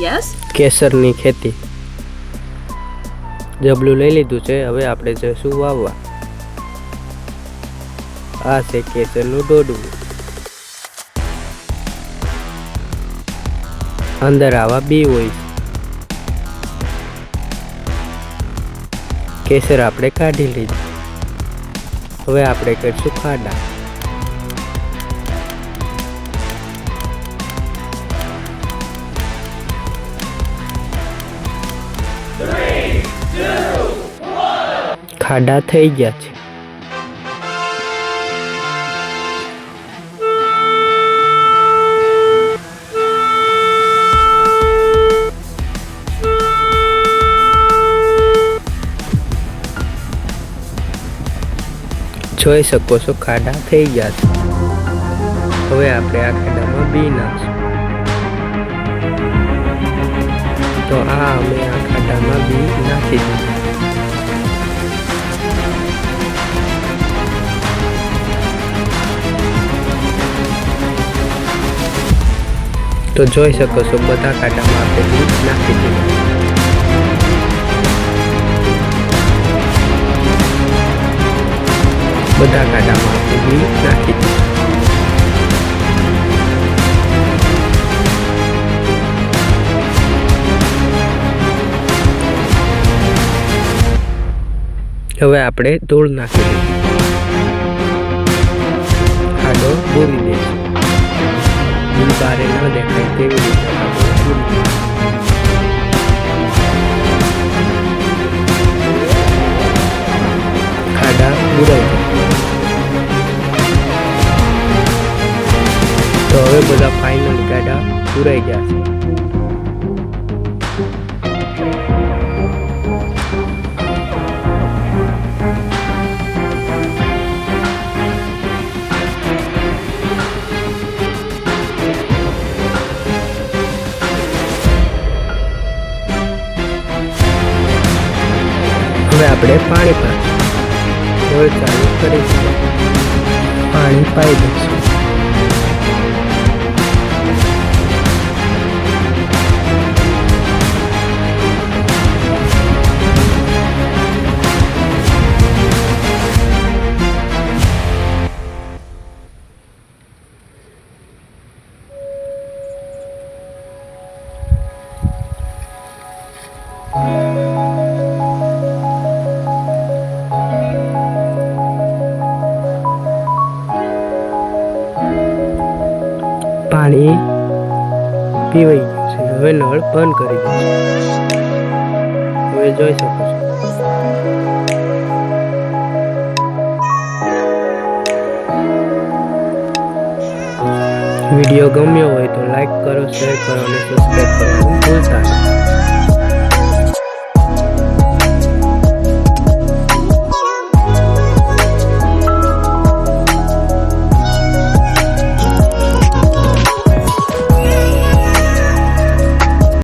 Yes? કેસરની ખેતી. જબલું લઈ લીધું છે, હવે આપણે જઈશું વાવવા? આ છે કેસરનું ડોડું અંદર આવા બી હોય. કેસર આપણે કાઢી લીધું. હવે આપણે કરીશું ખાડા. ખાડા થઈ ગયા છે. જોઈ શકો છો, ખાડા થઈ ગયા છે. હવે આપણે આ ખાડામાં બી નાખશું. તો આ અમે આ ખાડામાં બી નાખી દીધું. તો જોઈ શકો છો, બધા કાંટામાં આપણે દૂધ નાખી દીધું. બધા કાંટામાં આપણે દૂધ નાખી દીધું. હવે આપણે ધૂળ નાખી દઈશું ખાડો પૂરી દઈશું બી બારે ન દેખાય તેવી રીતે આપણે પૂરી. ખાડા બુરાઈ તો હવે બધા ફાઇનલ ગાડા પૂરાઈ ગયા છે હવે આપણે પાણી કરીશું. પાણી પાઈ દઈશું. પાણી પીવાઈ ગયું છે. હવે નળ બંધ કરી દઈશું હવે જોઈ શકો છો. વીડિયો ગમ્યો હોય તો લાઈક કરો, શેર કરો અને સબસ્ક્રાઈબ કરવાનું ભૂલતા નહીં.